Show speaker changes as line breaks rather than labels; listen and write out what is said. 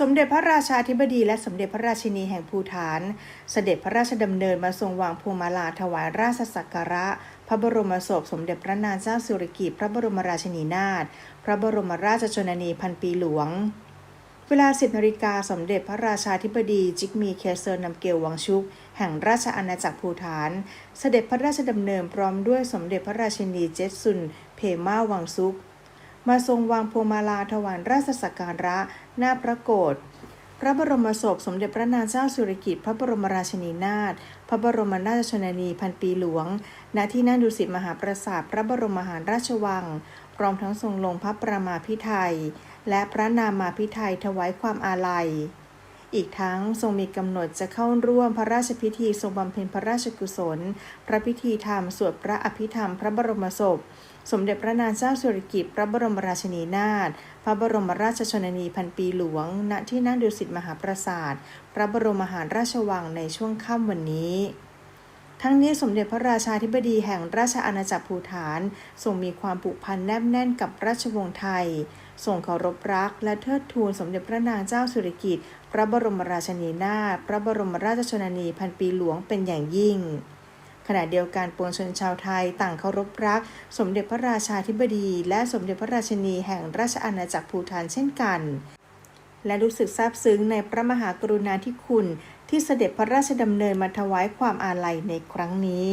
สมเด็จพระราชาธิบดีและสมเด็จพระราชินีแห่งภูฐาน เสด็จพระราชดำเนินมาทรงวางพวงมาลาถวายราชสักการะ พระบรมศพสมเด็จพระนางเจ้าสิริกิติ์พระบรมราชินีนาถพระบรมราชชนนีพันปีหลวง เวลา10นาฬิกาสมเด็จพระราชาธิบดีจิกมีเคเซอร์นำเกลวังชุก แห่งราชอาณาจักรภูฐาน เสด็จพระราชดำเนินพร้อมด้วยสมเด็จพระราชินีเจตซุนเพมาวังซุก มาทรงวางพวงมาลาถวายราชสักการะ หน้าพระโกศพระบรมศพสมเด็จพระนางเจ้าสุริกิติ์พระบรมราชินีนาถพระบรมราชชนนีพันปีหลวง ณที่นั่งดุสิตมหาปราสาทพระบรมมหาราชวังพร้อมทั้งทรงลงพระประมาพิไทยและพระนามาพิไทยถวายความอาลัย อีกทั้งทรงมีกำหนดจะเข้าร่วมพระราชพิธีทรงบำเพ็ญพระราชกุศล พระพิธีธรรมสวดพระอภิธรรมพระบรมศพ สมเด็จพระนางเจ้าสุริกิติ์พระบรมราชินีนาถพระบรมราชชนนีพันปีหลวง ณที่นั่งดุสิตมหาปราสาท พระบรมมหาราชวังในช่วงค่ำวันนี้ ทั้งนี้สมเด็จพระราชาธิบดีแห่งราชอาณาจักรภูฐานทรงมีความผูกพันแนบแน่นกับราชวงศ์ไทยทรงเคารพรักและเทิดทูนสมเด็จพระนางเจ้าสิริกิติ์พระบรมราชินีนาถพระบรมราชชนนีพันปีหลวงเป็นอย่างยิ่ง ขณะเดียวกันปวงชนชาวไทยต่างเคารพรัก สมเด็จพระราชาธิบดีและสมเด็จพระราชินีแห่งราชอาณาจักรภูฐานเช่นกัน และรู้สึกซาบซึ้งในพระมหากรุณาธิคุณ ที่เสด็จพระราชดำเนินมาถวายความอาลัยในครั้งนี้